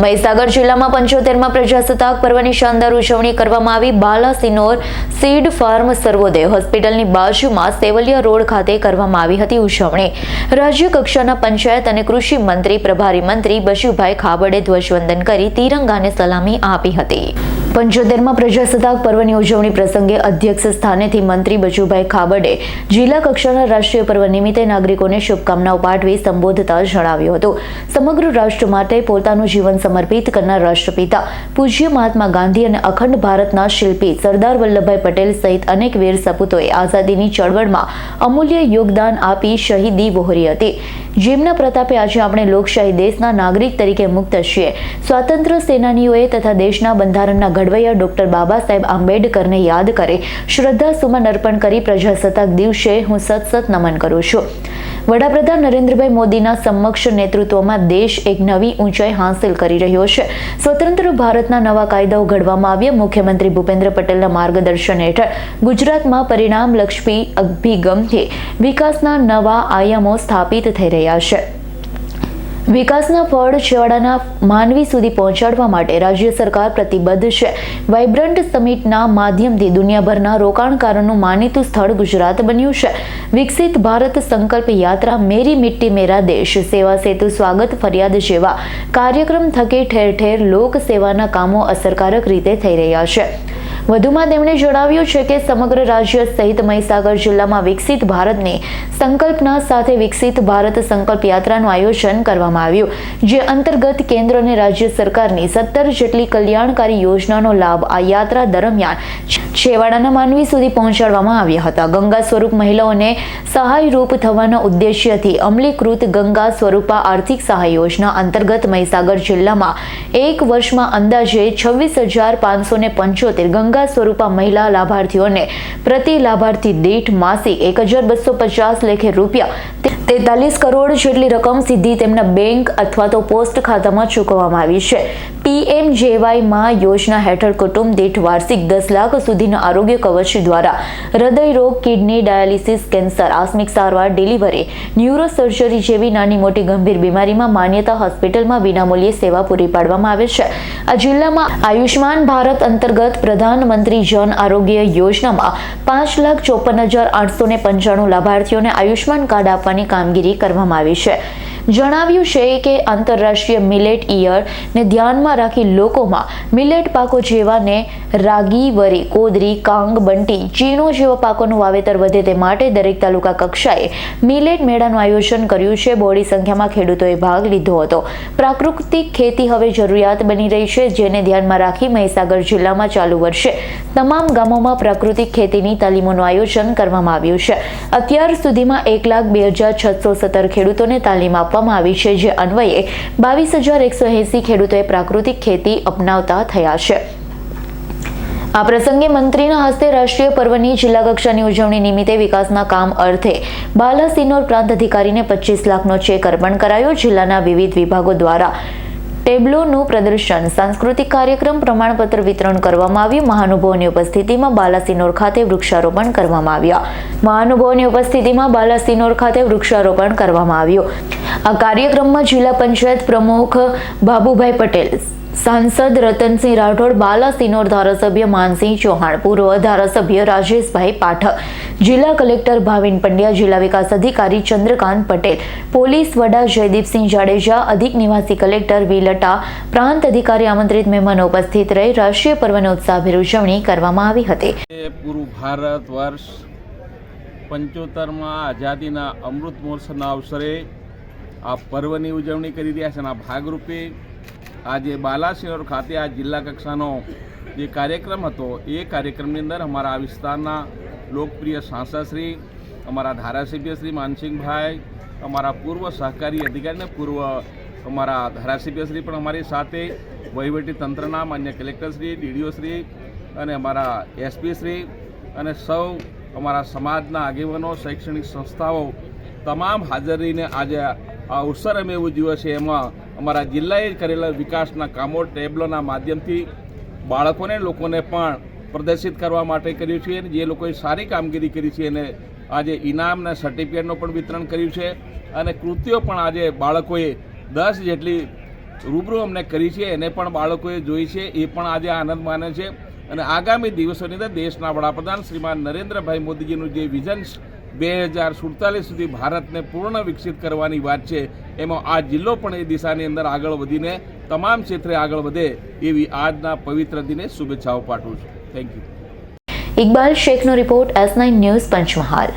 મહીસાગર જિલ્લામાં પંચોતેરમાં પ્રજાસત્તાક પર્વની શાનદાર ઉજવણી કરવામાં આવી. બાલાસિનોર સીડ ફાર્મ સર્વોદય હોસ્પિટલની બાજુમાં સેવલિયા રોડ ખાતે કરવામાં આવી હતી ઉજવણી. રાજ્ય કક્ષાના પંચાયત અને કૃષિ મંત્રી, પ્રભારી મંત્રી બશુભાઈ ખાબડે ધ્વજવંદન કરી તિરંગાને સલામી આપી હતી. પંચોતેરમાં પ્રજાસત્તાક પર્વની ઉજવણી પ્રસંગે અધ્યક્ષ સ્થાનેથી મંત્રી બચુભાઈ ખાબડે જિલ્લા કક્ષાના રાષ્ટ્રીય પર્વ નિમિત્તે નાગરિકોને શુભકામનાઓ પાઠવી સંબોધતા જણાવ્યું હતું. સમગ્ર રાષ્ટ્ર માટે પોતાનું જીવન સમર્પિત કરનાર રાષ્ટ્રપિતા પૂજ્ય મહાત્મા ગાંધી અને અખંડ ભારતના શિલ્પી સરદાર વલ્લભભાઈ પટેલ સહિત અનેક વીર સપૂતોએ આઝાદીની ચળવળમાં અમૂલ્ય યોગદાન આપી શહીદી વહોરી હતી. જેમના પ્રતાપે આજે આપણે લોકશાહી દેશના નાગરિક તરીકે મુક્ત છીએ. સ્વાતંત્ર્ય સેનાનીઓએ તથા દેશના બંધારણના ઘડવૈયા ડોક્ટર બાબા સાહેબ આંબેડકરને યાદ કરી શ્રદ્ધા સુમન અર્પણ કરી પ્રજાસત્તાક દિવસે હું સતસત નમન કરું છું. વડાપ્રધાન નરેન્દ્રભાઈ મોદીના સમક્ષ નેતૃત્વમાં દેશ એક નવી ઊંચાઈ હાંસલ કરી રહ્યો છે. સ્વતંત્ર ભારતના નવા કાયદાઓ ઘડવામાં આવ્યા. મુખ્યમંત્રી ભૂપેન્દ્ર પટેલના માર્ગદર્શન હેઠળ ગુજરાતમાં પરિણામલક્ષી અભિગમથી વિકાસના નવા આયામો સ્થાપિત થઈ રહ્યા છે. વિકાસના ફળ છેવાડાના માનવી સુધી પહોંચાડવા માટે રાજ્ય સરકાર પ્રતિબદ્ધ છે. વાઇબ્રન્ટ સમિટના માધ્યમથી દુનિયાભરના રોકાણકારોનું માનીતું સ્થળ ગુજરાત બન્યું છે. વિકસિત ભારત સંકલ્પ યાત્રા મેરી મિટ્ટી મેરા દેશ. સેવા સેતુ સ્વાગત ફરિયાદ જેવા કાર્યક્રમ થકી ઠેર ઠેર લોક સેવાના કામો અસરકારક રીતે થઈ રહ્યા છે. વધુમાં તેમણે જણાવ્યું છે કે સમગ્ર રાજ્ય સહિત મહીસાગર જિલ્લામાં વિકસિત ભારતની સંકલ્પના સાથે વિકસિત ભારત સંકલ્પ યાત્રાનું આયોજન કરવામાં આવ્યું, જે અંતર્ગત કેન્દ્ર અને રાજ્ય સરકારની સત્તર જેટલી કલ્યાણકારી યોજનાનો લાભ આ યાત્રા દરમિયાન છેવાડાના માનવી સુધી પહોંચાડવામાં આવ્યા હતા. ગંગા સ્વરૂપ મહિલાઓને સહાયરૂપ થવાના ઉદ્દેશ્યથી અમલીકૃત ગંગા સ્વરૂપા આર્થિક સહાય યોજના અંતર્ગત મહીસાગર જિલ્લામાં એક વર્ષમાં અંદાજે છવ્વીસ હજાર પાંચસો ને પંચોતેર ગંગા સ્વરૂપા મહિલા લાભાર્થીઓને પ્રતિ લાભાર્થી દીઠ માસિક એક લેખે રૂપિયા તેતાલીસ કરોડ જેટલી રકમ સીધી તેમના બેંક અથવા તો પોસ્ટ ખાતામાં ચૂકવવામાં આવી છે. પીએમજેવાયમાં યોજના હેઠળ કુટુંબ દીઠ વાર્ષિક દસ લાખ સુધીના આરોગ્ય કવચ દ્વારા હૃદયરોગ કિડની ડાયાલિસિસ, કેન્સર, આસ્મિક સારવાર, ડિલિવરી ન્યુરોસર્જરી જેવી નાની મોટી ગંભીર બીમારીમાં માન્યતા હોસ્પિટલમાં વિનામૂલ્યે સેવા પૂરી પાડવામાં આવે છે. આ જિલ્લામાં આયુષ્માન ભારત અંતર્ગત પ્રધાનમંત્રી જન આરોગ્ય યોજનામાં પાંચ લાખ ચોપન હજાર આઠસો ને પંચાણું લાભાર્થીઓને આયુષ્યમાન કાર્ડ આપવાની કામગીરી કરવામાં આવી છે. જણાવ્યું છે કે આંતરરાષ્ટ્રીય મિલેટ ઇયર ને ધ્યાનમાં રાખી લોકોમાં મિલેટ પાકો જેવાને રાગી, વરી, કોદરી, કાંગ, બંટી, ચીણો જેવા પાકોનું વાવેતર વધે તે માટે દરેક તાલુકા કક્ષાએ મિલેટ મેળાનું આયોજન કર્યું છે. બોડી સંખ્યામાં ખેડૂતોએ ભાગ લીધો હતો. પ્રાકૃતિક ખેતી હવે જરૂરિયાત બની રહી છે, જેને ધ્યાનમાં રાખી મહીસાગર જિલ્લામાં ચાલુ વર્ષે તમામ ગામોમાં પ્રાકૃતિક ખેતીની તાલીમોનું આયોજન કરવામાં આવ્યું છે. અત્યાર સુધીમાં એક લાખ બે હજાર છસો સત્તર ખેડૂતોને તાલીમ આપવામાં આવી છે, જે અન્વયે બાવીસ હજાર એકસો એસી ખેડૂતોએ પ્રાકૃતિક ખેતી અપનાવતા થયા છે. આ પ્રસંગે મંત્રીના હસ્તે રાષ્ટ્રીય પર્વની જિલ્લા કક્ષાની ઉજવણી નિમિત્તે વિકાસના કામ અર્થે બાલાસિનોર પ્રાંત અધિકારીને પચીસ લાખનો ચેક અર્પણ કરાયો. જિલ્લાના વિવિધ વિભાગો દ્વારા ટેબ્લોનું પ્રદર્શન. સાંસ્કૃતિક કાર્યક્રમ, પ્રમાણપત્ર વિતરણ કરવામાં આવ્યું. મહાનુભાવોની ઉપસ્થિતિમાં બાલાસિનોર ખાતે વૃક્ષારોપણ કરવામાં આવ્યા. મહાનુભાવોની ઉપસ્થિતિમાં બાલાસિનોર ખાતે વૃક્ષારોપણ કરવામાં આવ્યું. આ કાર્યક્રમમાં જિલ્લા પંચાયત પ્રમુખ બાબુભાઈ પટેલ સાંસદ રતનસિંહ રાઠોડ બાલાસિનોર ધારાસભ્ય માનસિંહ ચૌહાણ, પૂર્વ ધારાસભ્ય રાજેશભાઈ પાઠક, જિલ્લા કલેક્ટર ભાવિન પંડ્યા, જિલ્લા વિકાસ અધિકારી ચંદ્રકાંત પટેલ, પોલીસ વડા જયદીપસિંહ જાડેજા, અધિક નિવાસી કલેક્ટર વિલટા પ્રાંત અધિકારી આમંત્રિત મહેમાનો ઉપસ્થિત રહી રાષ્ટ્રીય પર્વની ઉત્સાહભેર ઉજવણી કરવામાં આવી હતી. પૂરું ભારત વર્ષ પંચોતેરમાં આઝાદીના અમૃત મહોત્સવના અવસરે આ પર્વની ઉજવણી કરી રહ્યા છે ભાગરૂપે આજે બાલાસિનોર ખાતે આ જિલ્લા કક્ષાનો જે કાર્યક્રમ હતો, એ કાર્યક્રમની અંદર અમારા આ વિસ્તારના લોકપ્રિય સાંસદશ્રી, અમારા ધારાસભ્ય શ્રી માનસિંહભાઈ, અમારા પૂર્વ સહકારી અધિકારી અને પૂર્વ અમારા ધારાસભ્યશ્રી પણ અમારી સાથે, વહીવટી તંત્રના માન્ય કલેક્ટરશ્રી ડીડીઓશ્રી અને અમારા એસપીશ્રી અને સૌ અમારા સમાજના આગેવાનો, શૈક્ષણિક સંસ્થાઓ, તમામ હાજર રહીને આજે આ ઉત્સર અમે ઉજવ્યો છે. એમાં અમારા જિલ્લાએ કરેલા વિકાસના કામો ટેબ્લોના માધ્યમથી બાળકોને લોકોને પણ પ્રદર્શિત કરવા માટે કર્યું છે અને જે લોકોએ સારી કામગીરી કરી છે એને આજે ઇનામના સર્ટિફિકેટનું પણ વિતરણ કર્યું છે અને કૃતિઓ પણ આજે બાળકોએ દસ જેટલી રૂબરૂ અમને કરી છે, એને પણ બાળકોએ જોઈ છે, એ પણ આજે આનંદ માને છે. અને આગામી દિવસોની અંદર દેશના વડાપ્રધાન શ્રીમાન નરેન્દ્રભાઈ મોદીજીનું જે વિઝન બે હજાર સુડતાલીસ સુધી ભારતને પૂર્ણ વિકસિત કરવાની વાત છે. એમાં આ જિલ્લો પણ એ દિશાની અંદર આગળ વધીને તમામ ક્ષેત્રે આગળ વધે એવી આજના પવિત્ર દિને શુભેચ્છાઓ પાઠવું છું. Thank you Iqbal શેખનો report S nine news Panchmahal.